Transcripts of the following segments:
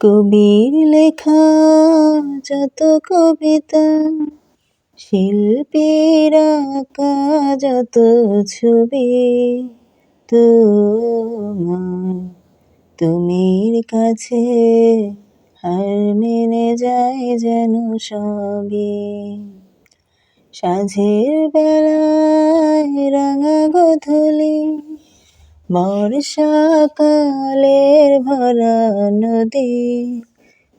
কবির লেখা, যত কবিতা। শিল্পীর আঁকা, যত ছবি। তোমার তুমির কাছে হার মেনে যায় যেন সবই। সাঁঝের বেলায় রাঙা গোধূলি, বর্ষাকালের ভরা নদী।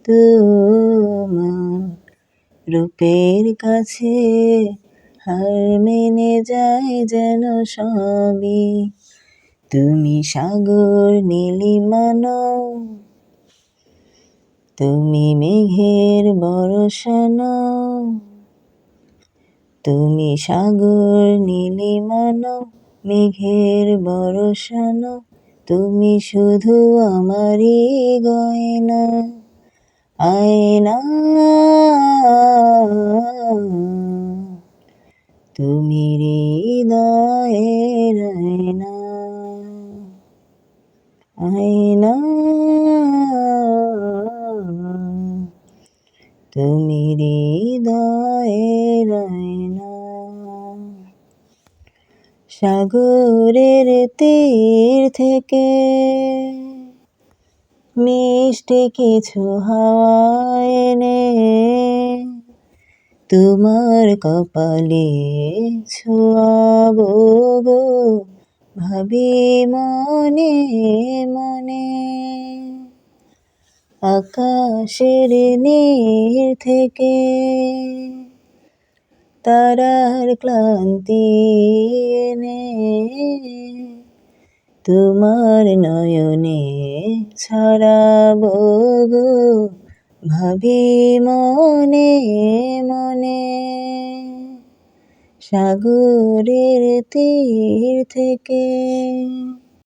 তোমার রূপের কাছে হার মেনে যায় যেন সবই। তুমি সাগর নীলিমান তুমি মেঘের বরসান তুমি সাগর নীলিমান মেঘের বরসান তুমি শুধু আমারই গয়না। আয়না। তুমি হৃদয়ের আয়না। আয়না। তুমি হৃদয়ের আয়না। সাগরের তীর থেকে মিষ্টি কিছু হাওয়া এনে তোমার কপালে ছোঁয়াবো গো, ভাবি মনে মনে। আকাশের নীর থেকে তারার ক্লান্তি এনে তোমার নয়নে ছড়াবো গো। ভাবি মনে মনে সাগরের তীর থেকে